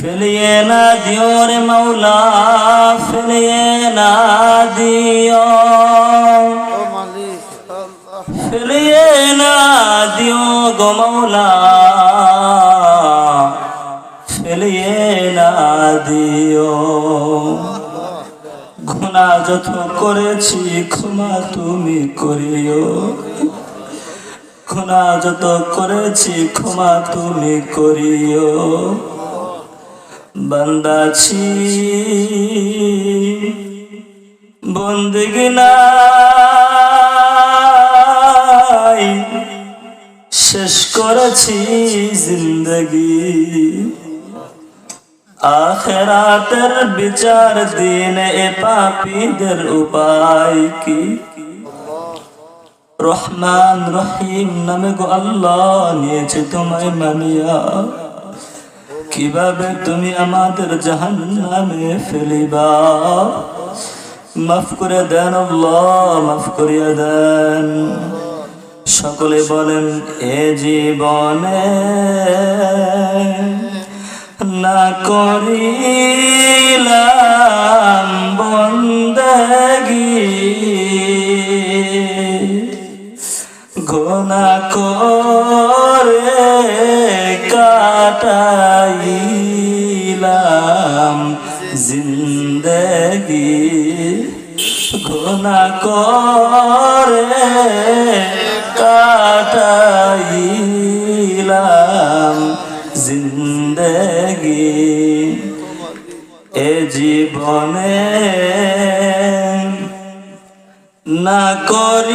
ফেলিয়ে না দিও রে মাওলা, ফেলিয়ে না দিও। ফেলিয়ে না দিও গো মাওলা, ফেলিয়ে না দিও। গুণা যত করেছি, ক্ষমা তুমি করিও। গুণা যত করেছি, ক্ষমা তুমি করিও। বান্দাছি। বন্দিগি নাই শেষ করেছি জিন্দগি। আখেরাতের বিচার দিন এ পাপীদের উপায় কি? রহমান রহিম নামে গো আল্লাহ নিয়েছে তোমায় মানিয়া। কীভাবে তুমি আমাদের জাহান নামে ফেলিবা? মাফ করে দেন মাফ করিয়া দেন। সকলে বলেন, এ জীবনে না করিলাম বন্দগি। গোনা করে জিন্দগি গোনা করে কাটাইলাম জিন্দগি। এ জীবনে না করিলাম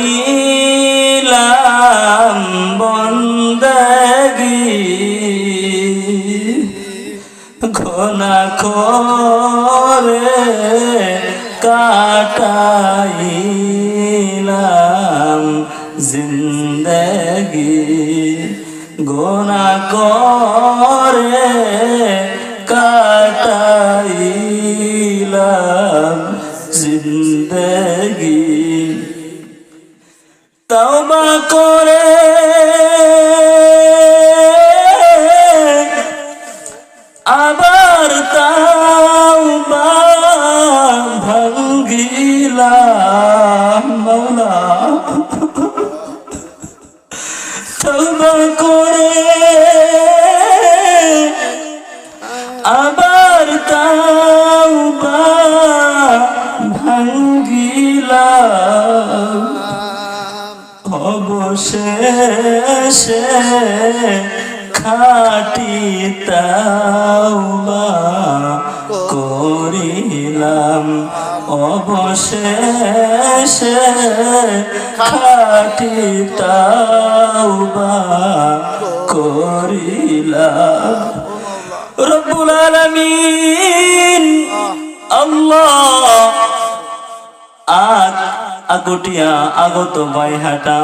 বন্দগি। ঘনা করে কাটাইলাম জিন্দগি। গোনা করে ভাঙ্গিলাম অবশেষে খাটি তাওবা করিলাম। অবশেষে খাটি তাওবা করিলাম। রব্বুল আলামিন আল্লাহ আগ আগটিয়া আগত বাইহাটা।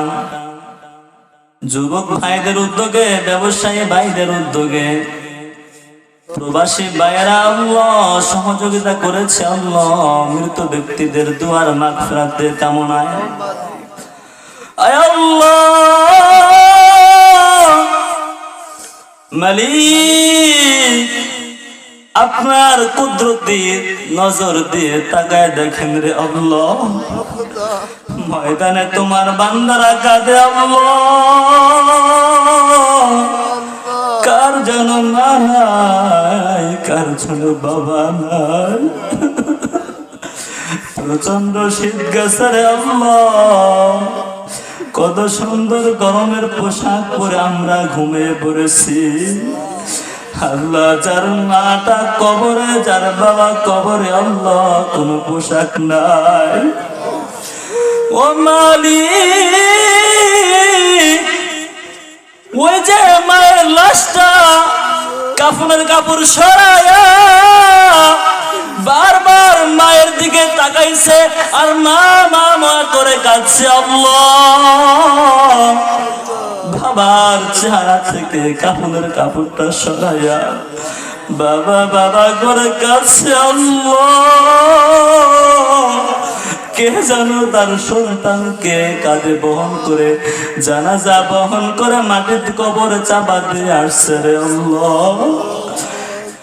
যুবক ভাইদের উদ্যোগে, ব্যবসায়ী ভাইদের উদ্যোগে। প্রবাসী ভাইয়েরা সহযোগিতা করেছে, আল্লাহ মৃত ব্যক্তিদের দুয়ার মাগ ফেরাতে কামনায়। আয় আল্লাহ, মালিক আপনার কুদরতি নজর দিয়ে তাকায় দেখেন রে আল্লাহ। ময়দানে তোমার বান্দারা কাঁদে আল্লাহ। কার যেন নাই, কার যেন বাবা নাই। প্রচণ্ড শীত গেছে কত সুন্দর গরমের পোশাক পরে আমরা ঘুমিয়ে পড়েছি। আল্লাহ যার মাটা কবরে, যার বাবা কবরে, আল্লাহ কোনো পোশাক নাই। ও মালিক, ওই যে মায়ের লাশটা কাফনের কাপড় সরায়া বারবার মায়ের দিকে তাকাইছে আর মা মা মা করে কাঁদছে, আল্লাহ। বাবার চেহারা থেকে কাপড়ের কাপড়টা সরাইয়া, বাবা বাবা করে কাছে কে জানো তার সন্তানকে কাঁধে বহন করে, জানাজা বহন করে মাটির কবর চাপা দিয়ে আসছে রে আল্লাহ।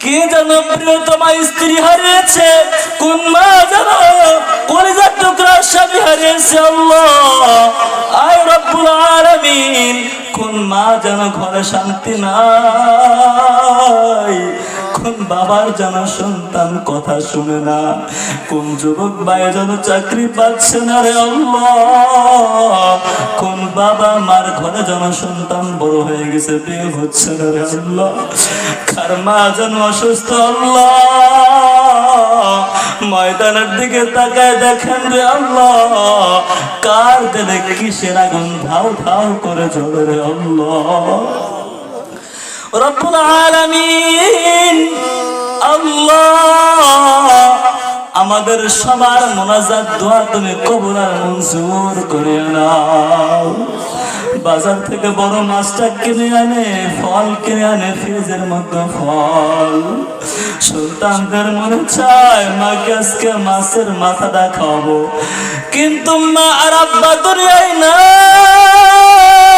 কে যেন প্রিয়তমা স্ত্রী হারিয়েছে? কোন মা যেন কলিজার টুকরা স্বামী হারিয়েছে আয় রব্বুল কোন মা যেন ঘরে শান্তি নাই? বাবার যেন সন্তান কথা শুনে না। কোন যুবক ভাই যেন চাকরি পাচ্ছে না রে কোন বাবা মার ঘরে যেন সন্তান বড় হয়ে গেছে, বিয়ে হচ্ছে না রে কার মা যেন অসুস্থ ময়দানের দিকে তাকায় দেখেন রে আল্লাহ। কার দিলে কিসের আগুন ধাও ধাও করে চলে রে আল্লাহ। রব্বুল আলামিন, আল্লাহ আমাদের সবার মোনাজাত দোয়া তুমি কবুল আর মঞ্জুর করে নাও। বাজার থেকে বড় মাছটা কিনে আনে, ফল কিনে আনে, ফ্রিজের মধ্যে ফল। সন্তানদের মনে চায়, মাকে আজকে মাছের মাথাটা খাওয়াবো। কিন্তু মা আর আব্বা দুনিয়ায় নাই।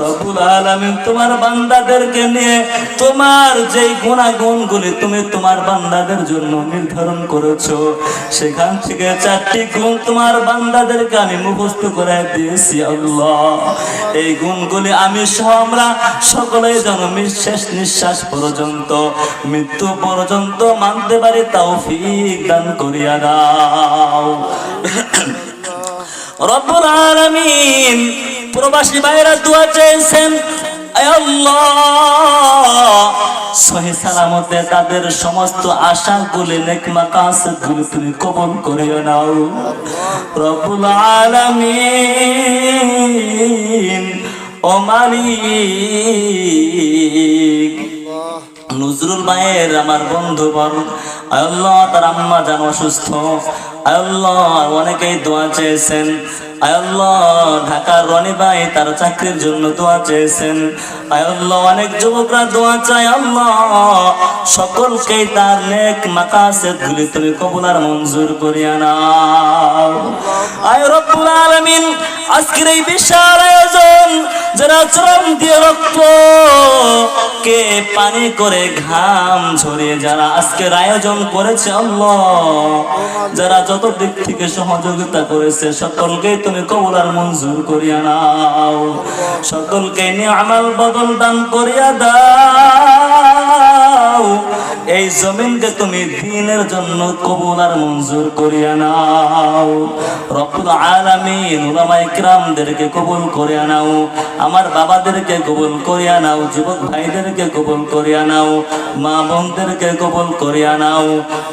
রব্বুল আলামিন তোমার বান্দাদেরকে নিয়ে তোমার যেই গুণাগুণগুলি তুমি তোমার বান্দাদের জন্য নির্ধারণ সেখান থেকে চারটি গুণ তোমার বান্দাদেরকে আমি মুখস্থ করে দিয়েছি এই গুণগুলি আমি যেন শেষ নিঃশ্বাস পর্যন্ত, মৃত্যু পর্যন্ত মানতে পারি তাও ফিক দান করিয়া দাও। রব্বুল আলামিন প্রবাসী ভাইরা দোয়া চেয়েছেন তাদের সমস্ত আশাগুলি নেক মাকাসগুলি তুমি কবুল করে নাও। নজরুল মায়ের আমার বন্ধু বল আল্লাহ, তার আম্মা যেন অসুস্থ। আল্লাহ, অনেকেই দোয়া চেয়েছেন। আল্লাহ, ঢাকার রনি ভাই তার চাকরির জন্য দোয়া চেয়েছেন। আল্লাহ, অনেক যুবকরা দোয়া চায়, আল্লাহ, সকলকেই তার নেক মাকাসেদ গুলি তুমি কবুলার মঞ্জুর করিয়া নাও। আয় রব্বুল আলামিন, আজকের এই বিশাল আয়োজন, যারা চরম দিয়ে রক্ত কে পানি করে ঘাম ঝরিয়ে যারা আজকের আয়োজন করেছে আল্লাহ, যারা যত দিক থেকে সহযোগিতা করেছে, সকলকে তুমি কবুলার মঞ্জুর করিয়া নাও। সকলকে নিয়ে আমাল বদল দান করিয়া দাও। এই জমিনকে তুমি দিনের জন্য কবুল আর মঞ্জুর করিয়া নাও। রব্বুল আলামিন উলামা ইকরামদেরকে কবুল করিয়া নাও। আমার বাবাদেরকে কবুল করিয়া নাও। যুবক ভাইদেরকে কবুল করিয়া নাও, মা বোনদেরকে কবুল করিয়া নাও।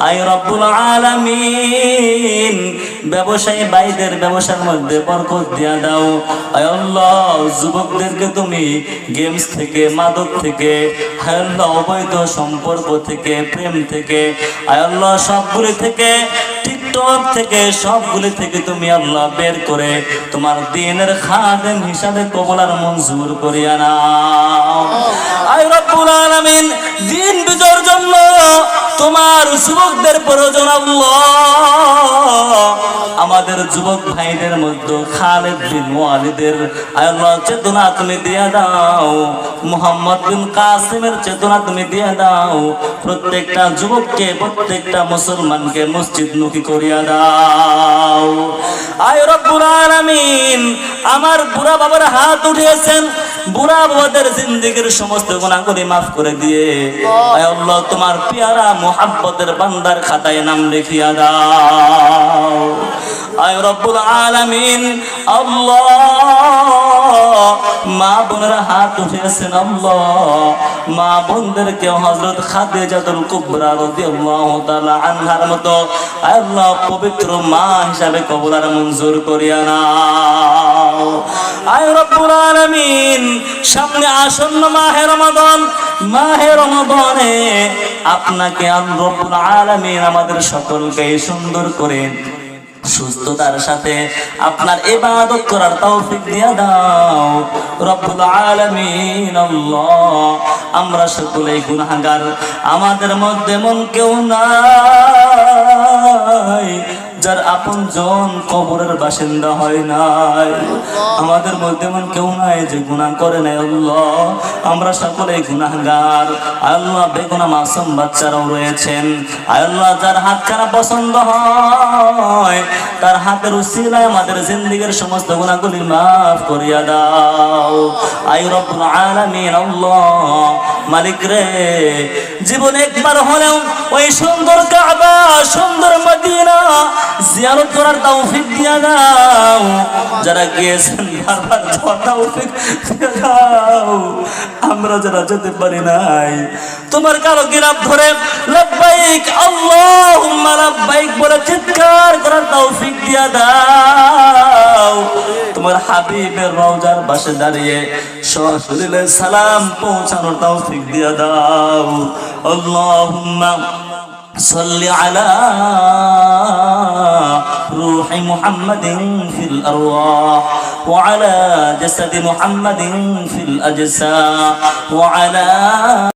আই রব্বুল আলামিন, ব্যবসায়ী ভাইদের ব্যবসার মধ্যে বরকত দিয়া দাও। আয় আল্লাহ, যুবকদেরকে তুমি গেমস থেকে, মাদক থেকে হায় আল্লাহ, অবৈধ সম্পর্ক থেকে, প্রেম থেকে, আয় আল্লাহ, সবগুলি থেকে, টিকটক থেকে, সবগুলি থেকে তুমি আল্লাহ বের করে তোমার দিনের খাদেম হিসাবে কবলার মঞ্জুর করিয়া নাও। আয় আমাদের যুবক ভাইদের মধ্যে খালেদ বিন ওয়ালিদের আল্লাহ চেতনা তুমি দিয়ে দাও, মুহাম্মদ বিন কাসিমের চেতনা তুমি দিয়ে দাও, প্রত্যেকটা যুবককে, প্রত্যেকটা মুসলমানকে মসজিদ মুখী করিয়া দাও। আয় রব্বুল আলামিন, আমার বুড়া বাবার হাত উঠিয়েছেন বুড়া বাবাদের জিন্দগির সমস্ত গুণাগুলি মাফ করে দিয়ে আয় আল্লাহ তোমার পিয়ারা মোহাব্বতের বান্দার খাতায় নাম লিখিয়া দাও। আয় রব্বুল আলামিন আল্লাহ। মা বোনের হাত উঠেছেন আল্লাহ। মা বোনদেরকে হযরত খাদিজাতুল কুবরা রাদিয়াল্লাহু তাআলা আনহার মতো আয় আল্লাহ পবিত্র মা হিসাবে কবুল আর মঞ্জুর করিয়া নাও। আয় রব্বুল আলামিন সামনে আসন্ন মাহে রমাদান। মাহে রমাদানে আপনাকে রব্বুল আমাদের সকলকে সুন্দর করে সুস্থতার সাথে আপনার ইবাদত করার তৌফিক দিয়া দাও। রব্বুল আলামিন, আল্লাহ। আমরা সকলেই গুনাহগার। আমাদের মধ্যে মন কেউ নাই। যার আপন জন কবরের বাসিন্দা হয় নাই। আমাদের মধ্যে এমন কেউ নাই যে গুনাহ করে নাই আল্লাহ। আমরা সকলেই গুনাহগার। আল্লাহ বেগুনা মাসুম বাচ্চারাও রয়েছেন। আল্লাহ যার হাত খানা পছন্দ হয় তার হাতের উসিলায় আমাদের জিন্দিগির সমস্ত গুণাগুলি মাফ করিয়া দাও। আই রব্বুল আলামিন আল্লাহ। মালিক রে জীবনে একবার হলেও ওই সুন্দর সুন্দর মদিনা জিয়ারত করার তৌফিক দিয়া দাও। যারা গিয়েছেন, বারবার তৌফিক দাও। আমরা যারা যেতে পারি নাই, তোমার কারও গিরাপ ধরে লব্বাইক, আল্লাহুম্মা বলে চিৎকার করার তৌফিক দিয়া দাও। তোমার হাবিবের রওজার পাশে দাঁড়িয়ে সশরীরে সালাম পৌঁছানোর তৌফিক দিয়া দাও। আল্লাহুম্মা صل على روح محمد في الأرواح وعلى جسد محمد في الأجسام وعلى